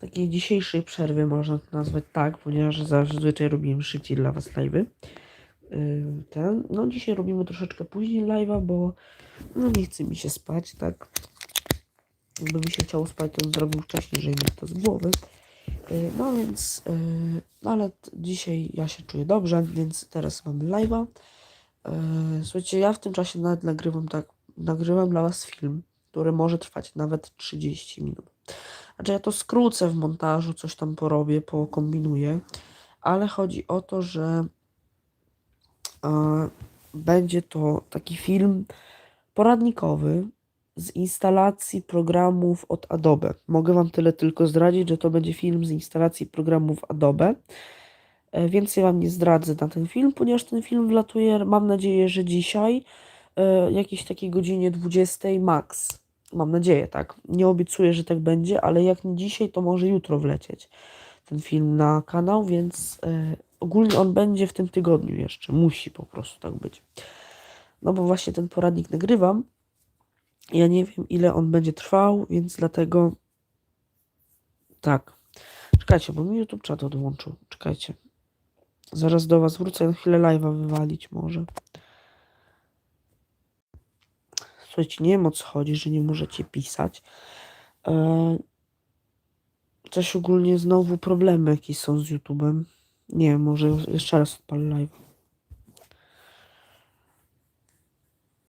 takiej dzisiejszej przerwy, można to nazwać tak, ponieważ zazwyczaj robiłem szybciej dla Was live'y. Yy, Ten, no dzisiaj robimy troszeczkę później live'a, bo no nie chce mi się spać, tak. Jakby mi się chciało spać, to zrobił wcześniej, żeby to z głowy. Yy, No więc, yy, no ale dzisiaj ja się czuję dobrze, więc teraz mamy live'a. Słuchajcie, ja w tym czasie nawet nagrywam tak, nagrywam dla Was film, który może trwać nawet 30 minut. Znaczy ja to skrócę w montażu, coś tam porobię, pokombinuję, ale chodzi o to, że e, będzie to taki film poradnikowy z instalacji programów od Adobe. Mogę Wam tyle tylko zdradzić, że to będzie film z instalacji programów Adobe. E, Więcej Wam nie zdradzę na ten film, ponieważ ten film wlatuje, mam nadzieję, że dzisiaj, e, jakiejś takiej godzinie 20 max. Mam nadzieję, tak. Nie obiecuję, że tak będzie, ale jak nie dzisiaj, to może jutro wlecieć ten film na kanał, więc e, ogólnie on będzie w tym tygodniu jeszcze. Musi po prostu tak być. No bo właśnie ten poradnik nagrywam. Ja nie wiem, ile on będzie trwał, więc dlatego tak. Czekajcie, bo mi YouTube czat odłączył. Czekajcie. Zaraz do Was wrócę, na chwilę live'a wywalić może. Słuchajcie, nie wiem o co chodzi, że nie możecie pisać. E, Coś ogólnie znowu problemy jakieś są z YouTube'em. Nie wiem, może jeszcze raz odpalę live.